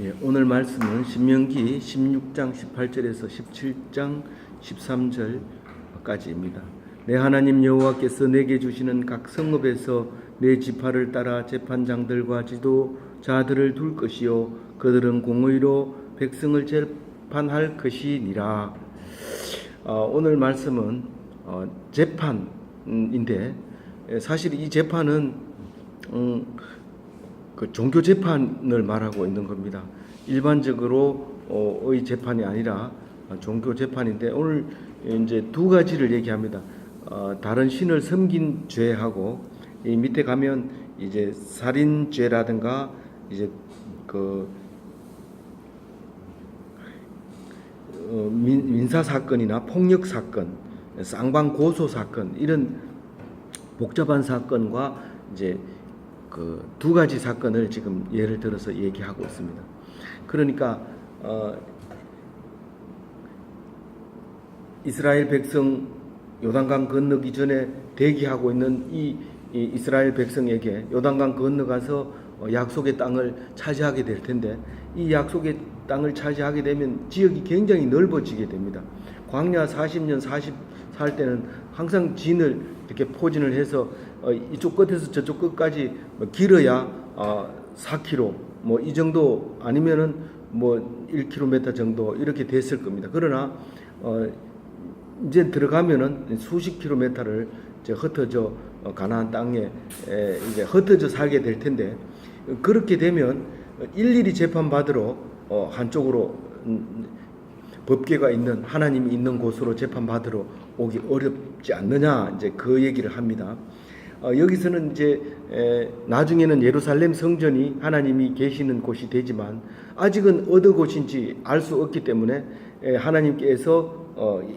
예, 오늘 말씀은 신명기 16장 18절에서 17장 13절까지입니다. 내 하나님 여호와께서 내게 주시는 각 성읍에서 내 지파를 따라 재판장들과 지도자들을 둘 것이요 그들은 공의로 백성을 재판할 것이니라. 어, 오늘 말씀은 어, 재판인데 예, 사실 이 재판은 음, 그 종교 재판을 말하고 있는 겁니다. 일반적으로 어의 재판이 아니라 종교 재판인데 오늘 이제 두 가지를 얘기합니다. 어, 다른 신을 섬긴 죄하고 이 밑에 가면 이제 살인죄라든가 이제 그 어, 민, 민사 사건이나 폭력 사건, 쌍방 고소 사건 이런 복잡한 사건과 이제 그 두 가지 사건을 지금 예를 들어서 얘기하고 있습니다. 그러니까 어, 이스라엘 백성 요단강 건너기 전에 대기하고 있는 이, 이 이스라엘 백성에게 요단강 건너가서 어, 약속의 땅을 차지하게 될 텐데 이 약속의 땅을 차지하게 되면 지역이 굉장히 넓어지게 됩니다. 광야 40년 40살 때는 항상 진을 이렇게 포진을 해서 어, 이쪽 끝에서 저쪽 끝까지 뭐 길어야 어, 4km 뭐 이 정도 아니면은 뭐 1km 정도 이렇게 됐을 겁니다. 그러나 어, 이제 들어가면은 수십 킬로미터를 흩어져 어, 가나안 땅에 에, 이제 흩어져 살게 될 텐데 그렇게 되면 일일이 재판 받으러 어, 한쪽으로 음, 법계가 있는 하나님이 있는 곳으로 재판 받으러 오기 어렵지 않느냐 이제 그 얘기를 합니다. 어, 여기서는 이제 에, 나중에는 예루살렘 성전이 하나님이 계시는 곳이 되지만 아직은 어느 곳인지 알 수 없기 때문에 에, 하나님께서 어, 이-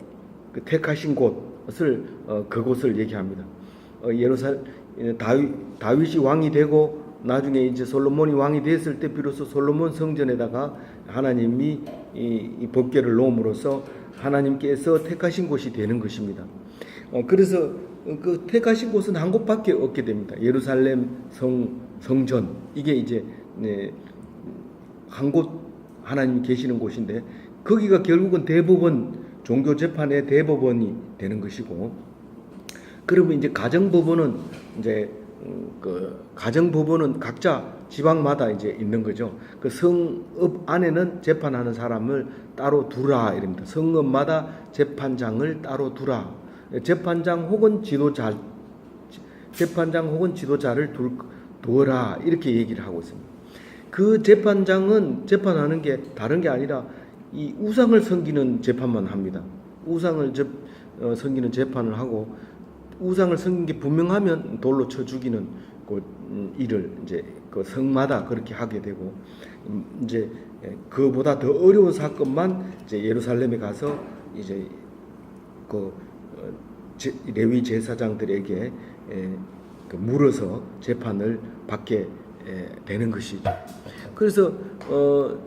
그 택하신 곳을 어, 그곳을 얘기합니다. 어, 예루살 다윗 다윗이 왕이 되고 나중에 이제 솔로몬이 왕이 됐을 때 비로소 솔로몬 성전에다가 하나님이 이, 이 법궤를 놓음으로써 하나님께서 택하신 곳이 되는 것입니다. 어, 그래서 그 택하신 곳은 한 곳밖에 없게 됩니다. 예루살렘 성 성전 이게 이제 네, 한곳 하나님이 계시는 곳인데 거기가 결국은 대법원 종교 재판의 대법원이 되는 것이고 그러면 이제 가정 법원은 이제 음, 그 가정 법원은 각자 지방마다 이제 있는 거죠. 그 성읍 안에는 재판하는 사람을 따로 두라 이럽니다. 성읍마다 재판장을 따로 두라. 재판장 혹은 지도자 재판장 혹은 지도자를 둘 두어라 이렇게 얘기를 하고 있습니다. 그 재판장은 재판하는 게 다른 게 아니라 이 우상을 섬기는 재판만 합니다. 우상을 접, 어, 섬기는 재판을 하고 우상을 섬긴 게 분명하면 돌로 쳐 죽이는 그 음, 일을 이제 그 성마다 그렇게 하게 되고 음, 이제 예, 그보다 더 어려운 사건만 이제 예루살렘에 가서 이제 그 어, 제- 레위 제사장들에게 에, 그 물어서 재판을 받게 에, 되는 것이죠. 그래서 어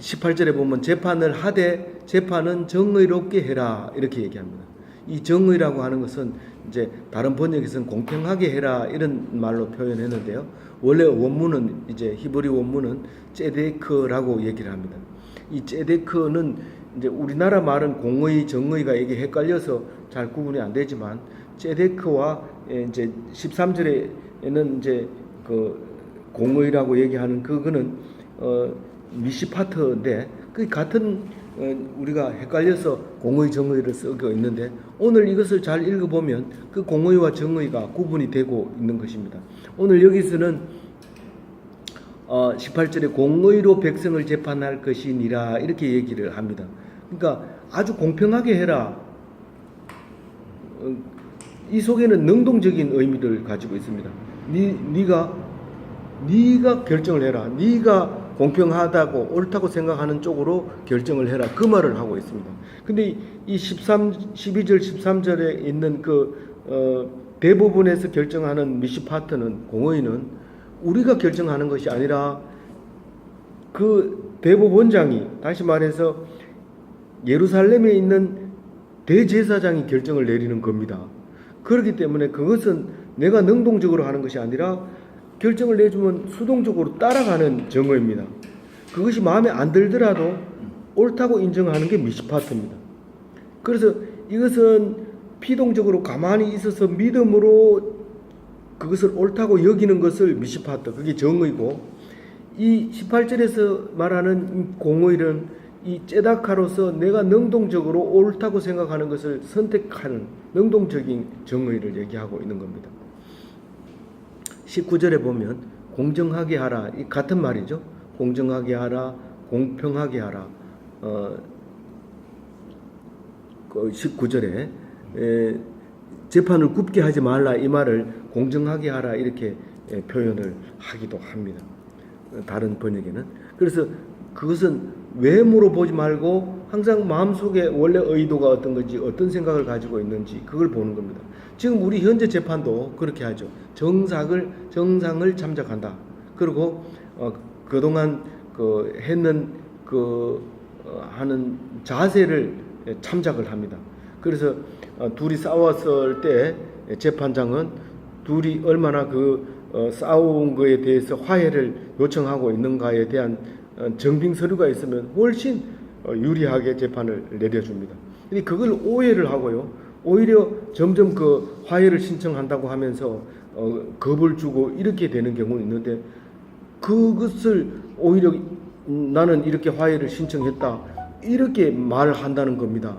18절에 보면 재판을 하되 재판은 정의롭게 해라 이렇게 얘기합니다. 이 정의라고 하는 것은 이제 다른 번역에서는 공평하게 해라 이런 말로 표현했는데요. 원래 원문은 이제 히브리 원문은 제데크라고 얘기를 합니다. 이 제데크는 이제 우리나라 말은 공의 정의가 이게 헷갈려서 잘 구분이 안 되지만 제데크와 이제 13절에는 이제 그 공의라고 얘기하는 그거는 어 미시파트인데 그 같은 어, 우리가 헷갈려서 공의 정의를 쓰고 있는데 오늘 이것을 잘 읽어보면 그 공의와 정의가 구분이 되고 있는 것입니다. 오늘 여기서는 어, 18절에 공의로 백성을 재판할 것이니라 이렇게 얘기를 합니다. 그러니까 아주 공평하게 해라. 어, 이 속에는 능동적인 의미를 가지고 있습니다. 니, 네가 네가 결정을 해라. 네가 공평하다고 옳다고 생각하는 쪽으로 결정을 해라. 그 말을 하고 있습니다. 근데 이 13, 12절, 13절에 있는 그, 어, 대부분에서 결정하는 미시 파트는, 공의는 우리가 결정하는 것이 아니라 그 대법원장이, 다시 말해서 예루살렘에 있는 대제사장이 결정을 내리는 겁니다. 그렇기 때문에 그것은 내가 능동적으로 하는 것이 아니라 결정을 내주면 수동적으로 따라가는 정의입니다. 그것이 마음에 안 들더라도 옳다고 인정하는 게 미시파트입니다. 그래서 이것은 피동적으로 가만히 있어서 믿음으로 그것을 옳다고 여기는 것을 미시파트 그게 정의고 이 18절에서 말하는 이 공의는 이 제다카로서 내가 능동적으로 옳다고 생각하는 것을 선택하는 능동적인 정의를 얘기하고 있는 겁니다. 19절에 보면 공정하게 하라 이 같은 말이죠. 공정하게 하라, 공평하게 하라. 어, 그 19절에 에, 재판을 굽게 하지 말라 이 말을 공정하게 하라 이렇게 에, 표현을 하기도 합니다. 어, 다른 번역에는 그래서 그것은 외모로 보지 말고 항상 마음속에 원래 의도가 어떤 건지 어떤 생각을 가지고 있는지 그걸 보는 겁니다. 지금 우리 현재 재판도 그렇게 하죠. 정상을 정상을 참작한다. 그리고 어, 그동안 그 했는 그 어, 하는 자세를 참작을 합니다. 그래서 어, 둘이 싸웠을 때 재판장은 둘이 얼마나 그 어, 싸운 거에 대해서 화해를 요청하고 있는가에 대한 어, 정빙 서류가 있으면 훨씬 어, 유리하게 재판을 내려줍니다. 근데 그걸 오해를 하고요. 오히려 점점 그 화해를 신청한다고 하면서 어, 겁을 주고 이렇게 되는 경우는 있는데 그것을 오히려 음, 나는 이렇게 화해를 신청했다 이렇게 말한다는 겁니다.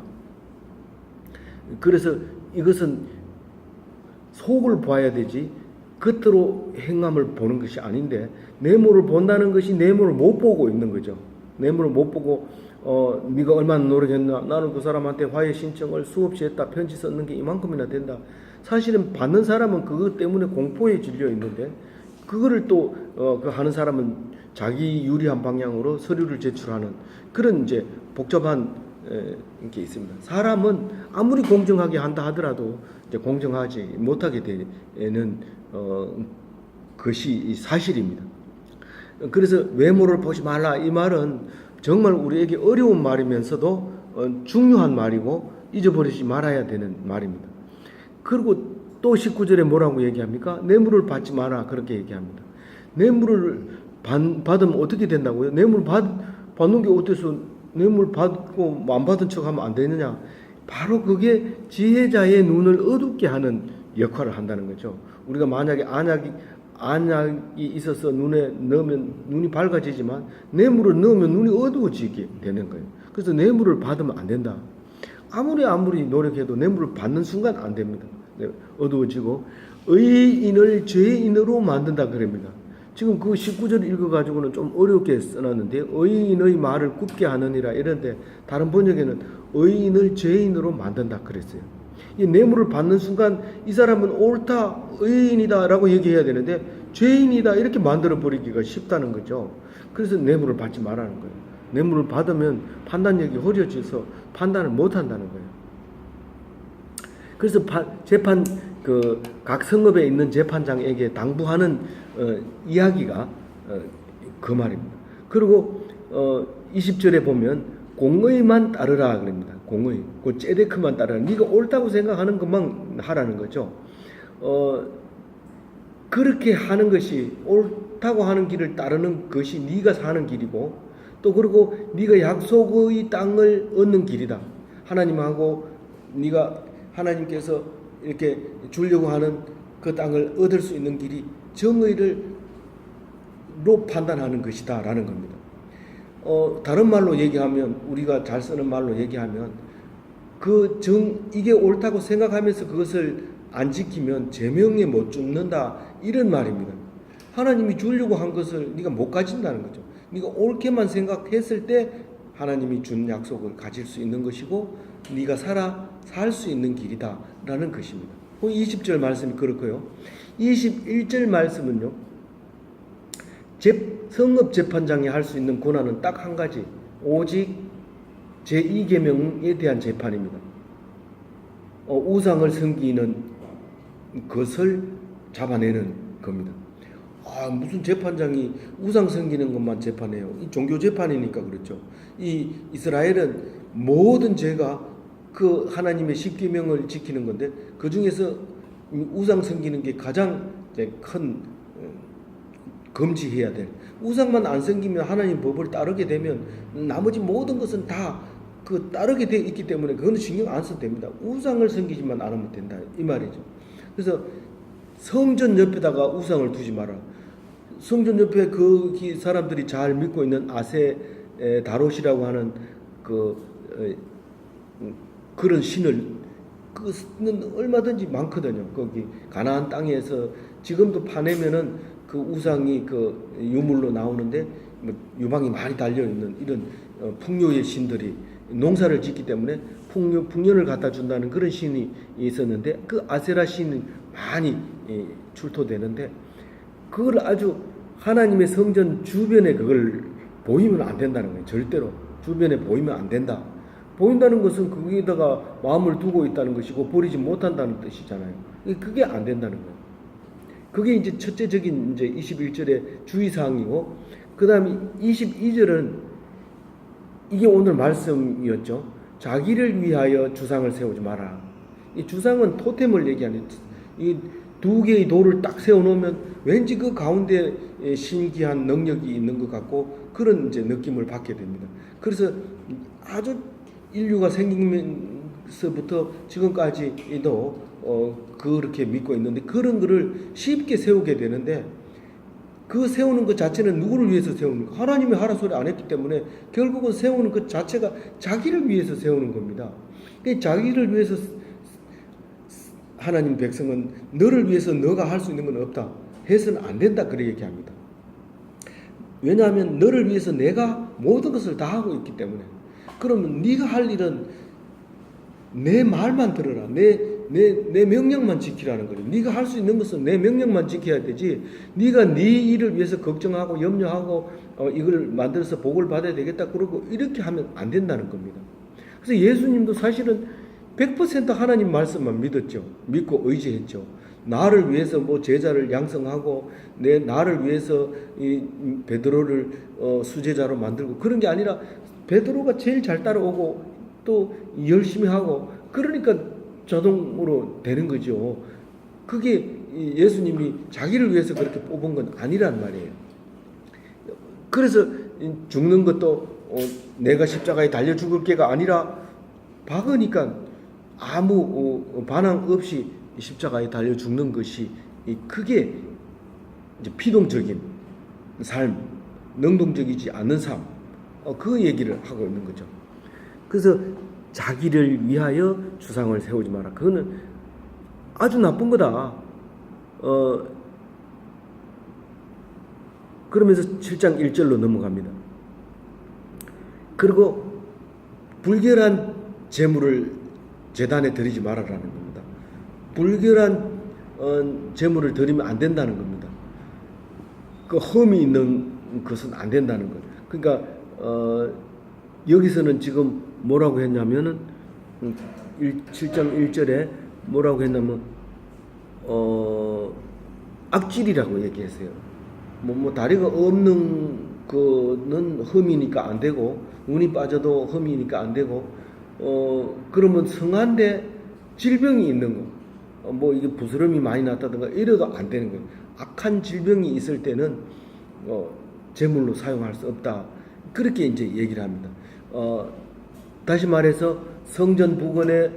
그래서 이것은 속을 봐야 되지 겉으로 행함을 보는 것이 아닌데 내모를 본다는 것이 내모를 못 보고 있는 거죠. 내모를 못 보고 어 네가 얼마나 노력했나 나는 그 사람한테 화해 신청을 수없이 했다 편지 썼는 게 이만큼이나 된다. 사실은 받는 사람은 그것 때문에 공포에 질려 있는데 그거를 또 어 그 하는 사람은 자기 유리한 방향으로 서류를 제출하는 그런 이제 복잡한 에, 게 있습니다. 사람은 아무리 공정하게 한다 하더라도 이제 공정하지 못하게 되는 어, 것이 사실입니다. 그래서 외모를 보지 말라 이 말은 정말 우리에게 어려운 말이면서도 어, 중요한 말이고 잊어버리지 말아야 되는 말입니다. 그리고 또 19절에 뭐라고 얘기합니까? 뇌물을 받지 마라 그렇게 얘기합니다. 뇌물을 받, 받으면 어떻게 된다고요? 뇌물 받, 받는 게 어때서 뇌물 받고 안 받은 척 하면 안 되느냐? 바로 그게 지혜자의 눈을 어둡게 하는 역할을 한다는 거죠. 우리가 만약에 안약이 안약이 있어서 눈에 넣으면 눈이 밝아지지만 뇌물을 넣으면 눈이 어두워지게 되는 거예요. 그래서 뇌물을 받으면 안 된다. 아무리 아무리 노력해도 뇌물을 받는 순간 안 됩니다. 네, 어두워지고 의인을 죄인으로 만든다 그럽니다. 지금 그 19절 읽어가지고는 좀 어렵게 써놨는데 의인의 말을 굽게 하느니라 이런데 다른 번역에는 의인을 죄인으로 만든다 그랬어요. 이 뇌물을 받는 순간 이 사람은 옳다 의인이다라고 얘기해야 되는데 죄인이다 이렇게 만들어 버리기가 쉽다는 거죠. 그래서 뇌물을 받지 말라는 거예요. 뇌물을 받으면 판단력이 흐려져서 판단을 못 한다는 거예요. 그래서 파, 재판 그 각 성읍에 있는 재판장에게 당부하는 어, 이야기가 어, 그 말입니다. 그리고 어, 20절에 보면 공의만 따르라 그럽니다. 공의. 그 제데크만 따르라. 네가 옳다고 생각하는 것만 하라는 거죠. 어, 그렇게 하는 것이 옳다고 하는 길을 따르는 것이 네가 사는 길이고 또 그리고 네가 약속의 땅을 얻는 길이다. 하나님하고 네가 하나님께서 이렇게 주려고 하는 그 땅을 얻을 수 있는 길이 정의를 로 판단하는 것이다라는 겁니다. 어, 다른 말로 얘기하면 우리가 잘 쓰는 말로 얘기하면 그 정 이게 옳다고 생각하면서 그것을 안 지키면 제명에 못 죽는다 이런 말입니다. 하나님이 주려고 한 것을 네가 못 가진다는 거죠. 네가 옳게만 생각했을 때 하나님이 준 약속을 가질 수 있는 것이고 네가 살아 살 수 있는 길이다라는 것입니다. 20절 말씀이 그렇고요. 21절 말씀은요. 재, 성읍 재판장이 할 수 있는 권한은 딱 한 가지. 오직 제2계명에 대한 재판입니다. 어, 우상을 섬기는 것을 잡아내는 겁니다. 아, 무슨 재판장이 우상 섬기는 것만 재판해요. 이 종교 재판이니까 그렇죠. 이 이스라엘은 모든 죄가 그 하나님의 십계명을 지키는 건데 그 중에서 우상 섬기는 게 가장 큰 금지해야 될 우상만 안 생기면 하나님 법을 따르게 되면 나머지 모든 것은 다 그 따르게 돼 있기 때문에 그거는 신경 안 써도 됩니다. 우상을 섬기지만 않으면 된다 이 말이죠. 그래서 성전 옆에다가 우상을 두지 마라. 성전 옆에 그 사람들이 잘 믿고 있는 아세 에, 다롯이라고 하는 그 에, 음, 그런 신을 그는 얼마든지 많거든요. 거기 가나안 땅에서 지금도 파내면은 그 우상이 그 유물로 나오는데 뭐 유방이 많이 달려 있는 이런 어, 풍요의 신들이 농사를 짓기 때문에 풍요 풍년을 갖다 준다는 그런 신이 있었는데 그 아세라 신이 많이 예, 출토되는데 그걸 아주 하나님의 성전 주변에 그걸 보이면 안 된다는 거예요. 절대로 주변에 보이면 안 된다. 보인다는 것은 거기에다가 마음을 두고 있다는 것이고 버리지 못한다는 뜻이잖아요. 그게 안 된다는 거예요. 그게 이제 첫째적인 이제 21절의 주의사항이고 그 다음에 22절은 이게 오늘 말씀이었죠. 자기를 위하여 주상을 세우지 마라. 이 주상은 토템을 얘기하는 이 두 개의 돌을 딱 세워놓으면 왠지 그 가운데 신기한 능력이 있는 것 같고 그런 이제 느낌을 받게 됩니다. 그래서 아주 인류가 생기면서부터 지금까지도 어 그렇게 믿고 있는데 그런 거를 쉽게 세우게 되는데 그 세우는 것 자체는 누구를 위해서 세우는 거? 하나님이 하라 소리 안 했기 때문에 결국은 세우는 것 자체가 자기를 위해서 세우는 겁니다. 그 자기를 위해서 하나님 백성은 너를 위해서 너가 할 수 있는 건 없다. 해서는 안 된다. 그렇게 얘기합니다. 왜냐하면 너를 위해서 내가 모든 것을 다 하고 있기 때문에. 그러면 네가 할 일은 내 말만 들어라. 내, 내, 내 명령만 지키라는 거죠. 네가 할 수 있는 것은 내 명령만 지켜야 되지. 네가 네 일을 위해서 걱정하고 염려하고 어, 이걸 만들어서 복을 받아야 되겠다. 그러고 이렇게 하면 안 된다는 겁니다. 그래서 예수님도 사실은 100% 하나님 말씀만 믿었죠. 믿고 의지했죠. 나를 위해서 뭐 제자를 양성하고 내 나를 위해서 이 베드로를 어, 수제자로 만들고 그런 게 아니라 베드로가 제일 잘 따라오고 또 열심히 하고 그러니까 자동으로 되는 거죠. 그게 예수님이 자기를 위해서 그렇게 뽑은 건 아니란 말이에요. 그래서 죽는 것도 어, 내가 십자가에 달려 죽을 게가 아니라 박으니까 아무 어, 반항 없이 십자가에 달려 죽는 것이 이제 피동적인 삶, 능동적이지 않는 삶, 어, 그 얘기를 하고 있는 거죠. 그래서 자기를 위하여 주상을 세우지 마라. 그거는 아주 나쁜 거다. 어, 그러면서 7장 1절로 넘어갑니다. 그리고 불결한 재물을 재단에 드리지 말아라는 겁니다. 불결한 어, 재물을 드리면 안 된다는 겁니다. 그 흠이 있는 것은 안 된다는 것. 그러니까 어, 여기서는 지금 뭐라고 했냐면은 7장 1절에 뭐라고 했냐면 어, 악질이라고 얘기했어요. 뭐, 뭐 다리가 없는 거는 흠이니까 안 되고 운이 빠져도 흠이니까 안 되고 어 그러면 성한데 질병이 있는 거, 어, 뭐 이게 부스럼이 많이 났다든가 이래도 안 되는 거예요. 악한 질병이 있을 때는 어 제물로 사용할 수 없다. 그렇게 이제 얘기를 합니다. 어 다시 말해서 성전 부근에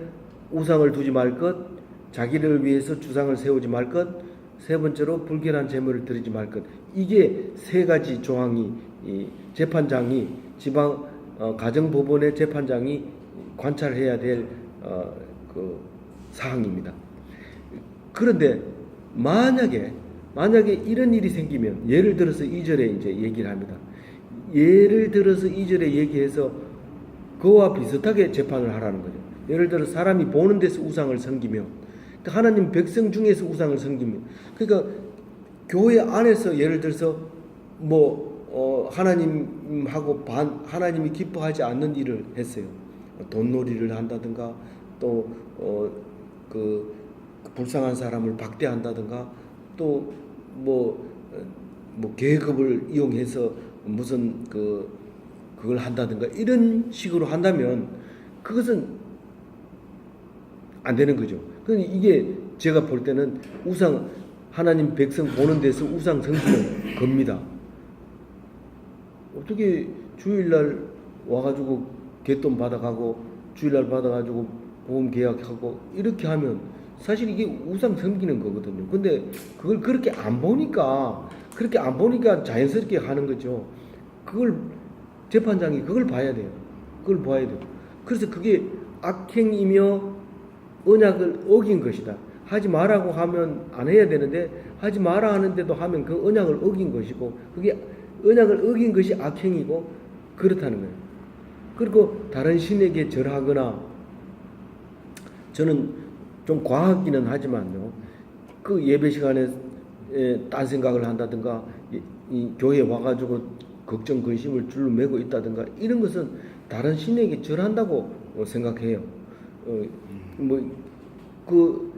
우상을 두지 말 것, 자기를 위해서 주상을 세우지 말 것, 세 번째로 불결한 제물을 드리지 말 것. 이게 세 가지 조항이 재판장이 지방 어, 가정법원의 재판장이 관찰해야 될 어, 그 사항입니다. 그런데 만약에 만약에 이런 일이 생기면 예를 들어서 2절에 이제 얘기를 합니다. 예를 들어서 2절에 얘기해서 그와 비슷하게 재판을 하라는 거죠. 예를 들어 사람이 보는 데서 우상을 섬기며 그러니까 하나님 백성 중에서 우상을 섬기며 그러니까 교회 안에서 예를 들어서 뭐 어, 하나님하고 반 하나님이 기뻐하지 않는 일을 했어요. 돈놀이를 한다든가 또 어, 그, 그 불쌍한 사람을 박대한다든가 또뭐뭐 계급을 이용해서 무슨 그 그걸 한다든가 이런 식으로 한다면 그것은 안 되는 거죠. 그 이게 제가 볼 때는 우상 하나님 백성 보는 데서 우상 섬기는 겁니다. 어떻게 주일날 와가지고 개돈 받아가고 주일날 받아가지고 보험 계약하고 이렇게 하면 사실 이게 우상 섬기는 거거든요. 근데 그걸 그렇게 안 보니까 그렇게 안 보니까 자연스럽게 하는 거죠. 그걸 재판장이 그걸 봐야 돼요. 그걸 봐야 돼요. 그래서 그게 악행이며 언약을 어긴 것이다. 하지 말라고 하면 안 해야 되는데 하지 마라 하는데도 하면 그 언약을 어긴 것이고 그게 언약을 어긴 것이 악행이고 그렇다는 거예요. 그리고 다른 신에게 절하거나 저는 좀 과하기는 하지만요. 그 예배 시간에 에, 딴 생각을 한다든가 이, 이 교회 와가지고 걱정 근심을 줄로 메고 있다든가 이런 것은 다른 신에게 절한다고 어, 생각해요. 어, 뭐그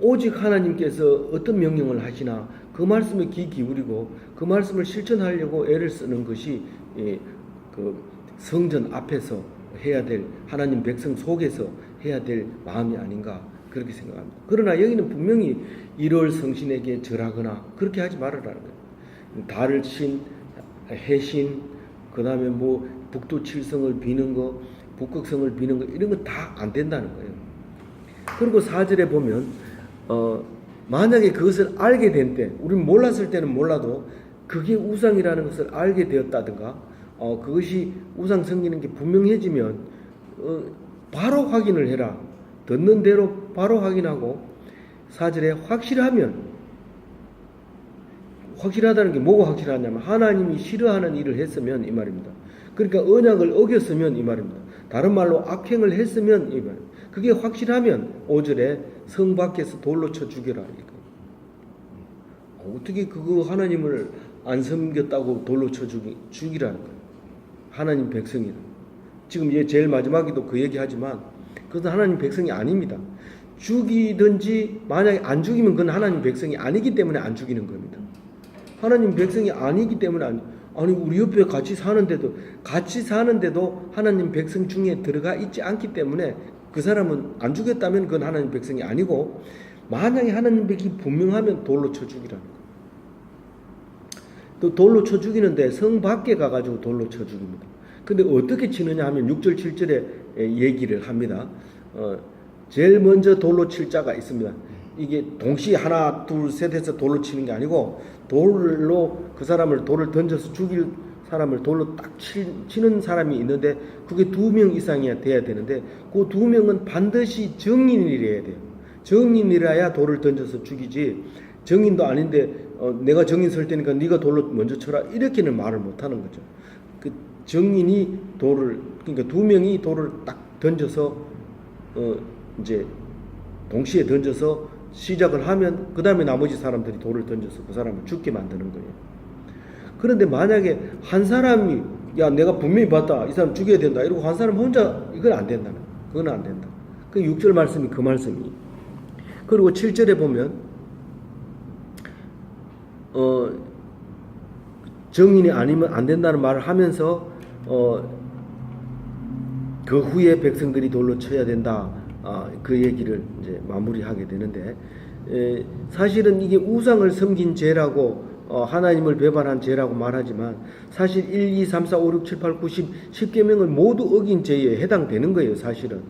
오직 하나님께서 어떤 명령을 하시나 그 말씀에 귀 기울이고 그 말씀을 실천하려고 애를 쓰는 것이 예, 그 성전 앞에서 해야 될 하나님 백성 속에서 해야 될 마음이 아닌가 그렇게 생각합니다. 그러나 여기는 분명히 1월 성신에게 절하거나 그렇게 하지 말으라는 거예요. 달을 신, 해신, 그 다음에 뭐 북두 칠성을 비는 거, 북극성을 비는 거 이런 거 다 안 된다는 거예요. 그리고 사절에 보면 어, 만약에 그것을 알게 된 때, 우리는 몰랐을 때는 몰라도 그게 우상이라는 것을 알게 되었다든가, 어, 그것이 우상 섬기는 게 분명해지면 어, 바로 확인을 해라. 듣는 대로 바로 확인하고 사절에 확실하면 확실하다는 게 뭐가 확실하냐면 하나님이 싫어하는 일을 했으면 이 말입니다. 그러니까 언약을 어겼으면 이 말입니다. 다른 말로 악행을 했으면 이 말입니다. 그게 확실하면 5절에 성 밖에서 돌로 쳐 죽여라. 어떻게 그거 하나님을 안 섬겼다고 돌로 쳐 죽이, 죽이라는 거예요. 하나님 백성이라. 지금 얘 제일 마지막에도 그 얘기 하지만 그것은 하나님 백성이 아닙니다. 죽이든지 만약에 안 죽이면 그건 하나님 백성이 아니기 때문에 안 죽이는 겁니다. 하나님 백성이 아니기 때문에 아니, 아니 우리 옆에 같이 사는데도 같이 사는데도 하나님 백성 중에 들어가 있지 않기 때문에 그 사람은 안 죽였다면 그건 하나님 백성이 아니고 만약에 하나님 백이 분명하면 돌로 쳐 죽이라는 거예요. 또 돌로 쳐 죽이는데 성 밖에 가가지고 돌로 쳐 죽입니다. 근데 어떻게 치느냐 하면 6절 7절에 얘기를 합니다. 어, 제일 먼저 돌로 칠 자가 있습니다. 이게 동시에 하나 둘 셋 해서 돌로 치는 게 아니고 돌로 그 사람을 돌을 던져서 죽일 사람을 돌로 딱 치, 치는 사람이 있는데 그게 두 명 이상이야 돼야 되는데 그 두 명은 반드시 정인이래야 돼요. 정인이라야 돌을 던져서 죽이지 정인도 아닌데 어, 내가 정인 설 테니까 네가 돌로 먼저 쳐라 이렇게는 말을 못 하는 거죠. 그 정인이 돌을 그러니까 두 명이 돌을 딱 던져서 어 이제 동시에 던져서 시작을 하면 그 다음에 나머지 사람들이 돌을 던져서 그 사람을 죽게 만드는 거예요. 그런데 만약에 한 사람이 야 내가 분명히 봤다 이 사람 죽여야 된다 이러고 한 사람 혼자 이건 안 된다는. 그건 안 된다. 그 6절 말씀이 그 말씀이. 그리고 7절에 보면 어 정인이 아니면 안 된다는 말을 하면서 어 그 후에 백성들이 돌로 쳐야 된다. 아, 그 얘기를 이제 마무리하게 되는데 에, 사실은 이게 우상을 섬긴 죄라고 어, 하나님을 배반한 죄라고 말하지만 사실 1, 2, 3, 4, 5, 6, 7, 8, 9, 10, 10계명을 모두 어긴 죄에 해당되는 거예요, 사실은.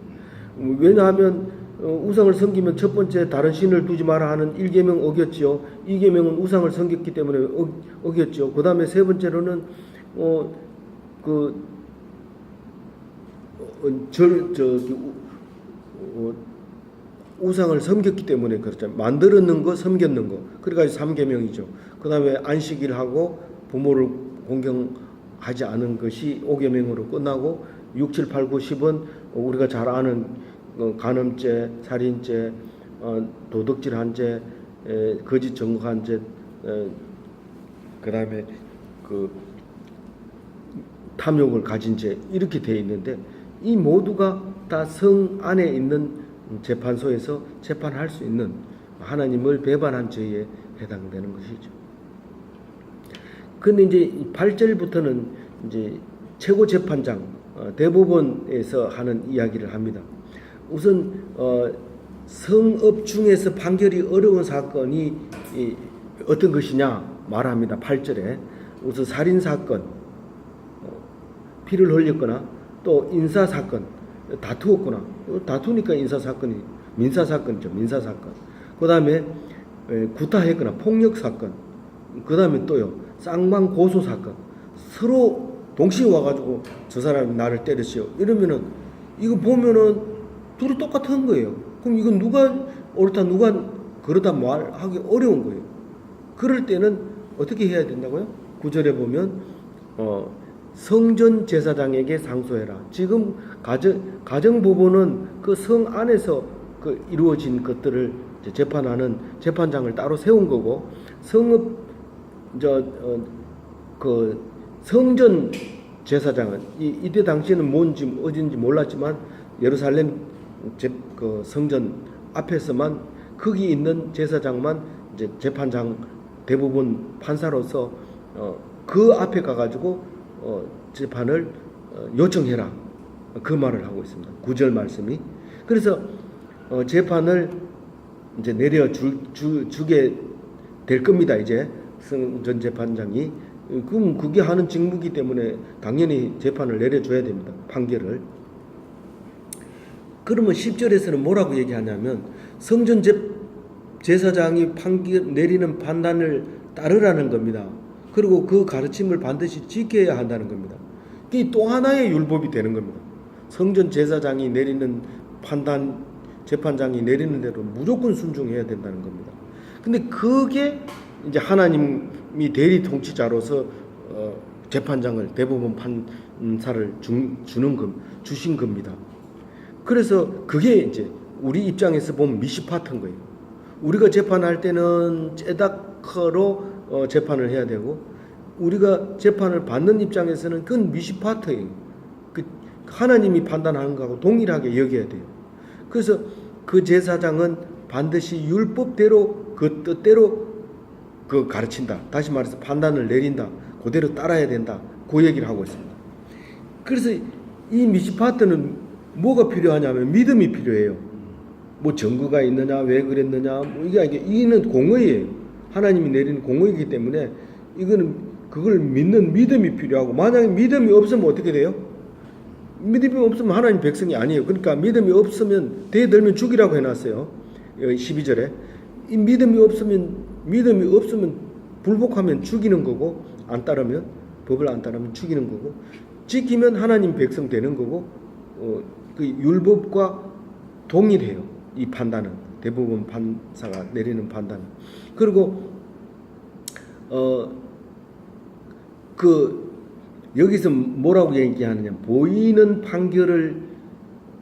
음, 왜냐하면 어, 우상을 섬기면 첫 번째 다른 신을 두지 마라 하는 1계명 어겼지요. 2계명은 우상을 섬겼기 때문에 어, 어겼죠. 그 다음에 세 번째로는 어, 그 어, 절 저기 우- 어, 우상을 섬겼기 때문에 그렇잖아요. 만들었는 거, 섬겼는 거. 그래가지고 삼계명이죠. 그 다음에 안식일 하고 부모를 공경하지 않은 것이 오계명으로 끝나고 6, 7, 8, 9, 10은 우리가 잘 아는 어, 간음죄, 살인죄, 어, 도덕질한 죄, 에, 거짓 증거한 죄, 그 다음에 그 탐욕을 가진 죄 이렇게 되어 있는데 이 모두가 다 성 안에 있는 재판소에서 재판할 수 있는 하나님을 배반한 죄에 해당되는 것이죠. 근데 이제 8절부터는 이제 최고 재판장 어, 대법원에서 하는 이야기를 합니다. 우선 어, 성업 중에서 판결이 어려운 사건이 이 어떤 것이냐 말합니다. 8절에 우선 살인 사건, 어, 피를 흘렸거나 또 인사 사건, 다투었거나 다투니까 인사 사건이 민사 사건이죠. 민사 사건. 그다음에 에, 구타했거나 폭력 사건. 그다음에 또요 쌍방 고소 사건. 서로 동시에 와가지고 저 사람이 나를 때렸어요. 이러면은 이거 보면은 둘이 똑같은 거예요. 그럼 이건 누가 옳다 누가 그러다 말하기 어려운 거예요. 그럴 때는 어떻게 해야 된다고요? 구절에 보면 어, 성전 제사장에게 상소해라. 지금 가정 가정 부부는 그 성 안에서 그 이루어진 것들을 재판하는 재판장을 따로 세운 거고 성읍 저그 성전 제사장은 이, 이때 당시에는 뭔지 어딘지 몰랐지만 예루살렘 제, 그 성전 앞에서만 거기 있는 제사장만 이제 재판장 대부분 판사로서 어, 그 앞에 가가지고 어, 재판을 어, 요청해라 그 말을 하고 있습니다. 구절 말씀이 그래서 어, 재판을 이제 내려 주, 주, 주게 될 겁니다. 이제 성전 재판장이 그럼 그게 하는 직무기 때문에 당연히 재판을 내려줘야 됩니다. 판결을. 그러면 10절에서는 뭐라고 얘기하냐면 성전 제, 제사장이 판결 내리는 판단을 따르라는 겁니다. 그리고 그 가르침을 반드시 지켜야 한다는 겁니다. 이게 또 하나의 율법이 되는 겁니다. 성전 제사장이 내리는 판단 재판장이 내리는 대로 무조건 순종해야 된다는 겁니다. 근데 그게 이제 하나님이 대리 통치자로서 어, 재판장을 대법원 판사를 주, 주는 금 주신 겁니다. 그래서 그게 이제 우리 입장에서 보면 미시파트인 거예요. 우리가 재판할 때는 째다커로 어, 재판을 해야 되고 우리가 재판을 받는 입장에서는 그건 미시파트예요. 그 하나님이 판단하는 거하고 동일하게 여겨야 돼요. 그래서 그 제사장은 반드시 율법대로 그 뜻대로 그 가르친다. 다시 말해서 판단을 내린다. 그대로 따라야 된다. 그 얘기를 하고 있습니다. 그래서 이 미시파트는 뭐가 필요하냐면 믿음이 필요해요. 뭐 증거가 있느냐, 왜 그랬느냐, 뭐 이게 아니게 이는 공의예요. 하나님이 내리는 공의이기 때문에 이거는 그걸 믿는 믿음이 필요하고 만약에 믿음이 없으면 어떻게 돼요? 믿음이 없으면 하나님 백성이 아니에요. 그러니까 믿음이 없으면 대들면 죽이라고 해놨어요. 12절에 이 믿음이 없으면 믿음이 없으면 불복하면 죽이는 거고 안 따르면 법을 안 따르면 죽이는 거고 지키면 하나님 백성 되는 거고 어, 그 율법과 동일해요. 이 판단은 대부분 판사가 내리는 판단은 그리고 어 그 여기서 뭐라고 얘기하느냐 보이는 판결을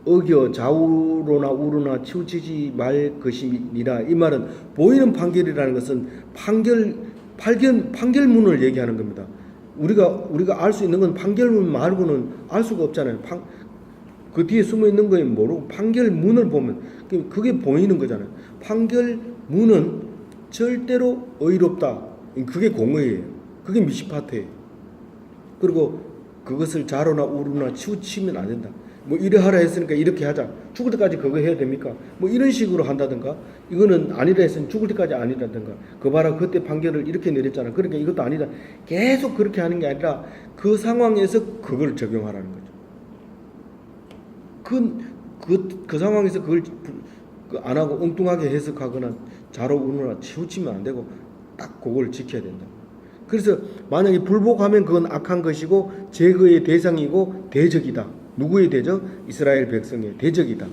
어겨 좌우로나 우로나 치우치지 말 것이니라 이 말은 보이는 판결이라는 것은 판결 판결 판결문을 얘기하는 겁니다. 우리가 우리가 알 수 있는 건 판결문 말고는 알 수가 없잖아요. 판, 그 뒤에 숨어 있는 거에 모르고 판결문을 보면 그- 그게 보이는 거잖아요. 판결문은 절대로 의롭다. 그게 공의예요. 그게 미시파트예요. 그리고 그것을 자로나 우로나 치우치면 안 된다. 뭐 이래 하라 했으니까 이렇게 하자. 죽을 때까지 그거 해야 됩니까? 뭐 이런 식으로 한다든가 이거는 아니라 했으면 죽을 때까지 아니라든가 그 봐라 그때 판결을 이렇게 내렸잖아. 그러니까 이것도 아니다. 계속 그렇게 하는 게 아니라 그 상황에서 그걸 적용하라는 거죠. 그, 그, 그 상황에서 그걸 부- 그안 하고 엉뚱하게 해석하거나 자로 우노나 치우치면 안 되고 딱 그걸 지켜야 된다. 그래서 만약에 불복하면 그건 악한 것이고 제거의 대상이고 대적이다. 누구의 대적? 이스라엘 백성의 대적이다.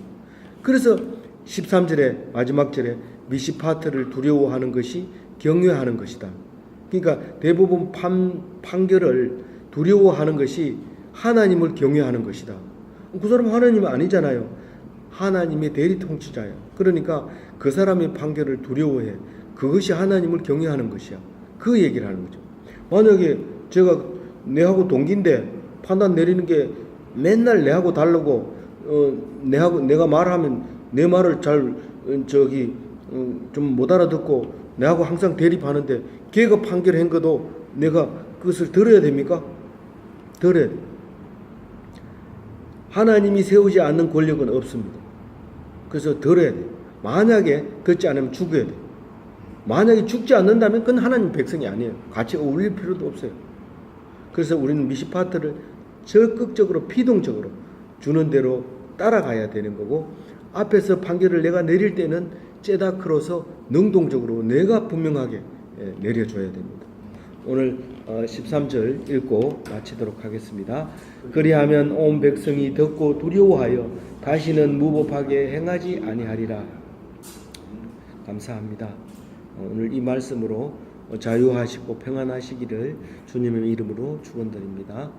그래서 13절에 마지막 절에 미시파트를 두려워하는 것이 경외하는 것이다. 그러니까 대부분 판, 판결을 두려워하는 것이 하나님을 경외하는 것이다. 그 사람은 하나님이 아니잖아요. 하나님의 대리 통치자예요. 그러니까 그 사람의 판결을 두려워해. 그것이 하나님을 경외하는 것이야. 그 얘기를 하는 거죠. 만약에 제가 내하고 동기인데 판단 내리는 게 맨날 내하고 다르고 어, 내하고 내가 말하면 내 말을 잘 어, 저기 어, 좀못 알아듣고 내하고 항상 대립하는데 걔가 판결한 것도 내가 그것을 들어야 됩니까? 들어야 돼. 하나님이 세우지 않는 권력은 없습니다. 그래서 들어야 돼. 만약에 걷지 않으면 죽어야 돼. 만약에 죽지 않는다면 그건 하나님 백성이 아니에요. 같이 어울릴 필요도 없어요. 그래서 우리는 미시파트를 적극적으로 피동적으로 주는 대로 따라가야 되는 거고 앞에서 판결을 내가 내릴 때는 째다크로서 능동적으로 내가 분명하게 예, 내려줘야 됩니다. 오늘 13절 읽고 마치도록 하겠습니다. 그리하면 온 백성이 듣고 두려워하여 다시는 무법하게 행하지 아니하리라. 감사합니다. 어, 오늘 이 말씀으로 자유하시고 평안하시기를 주님의 이름으로 축원드립니다.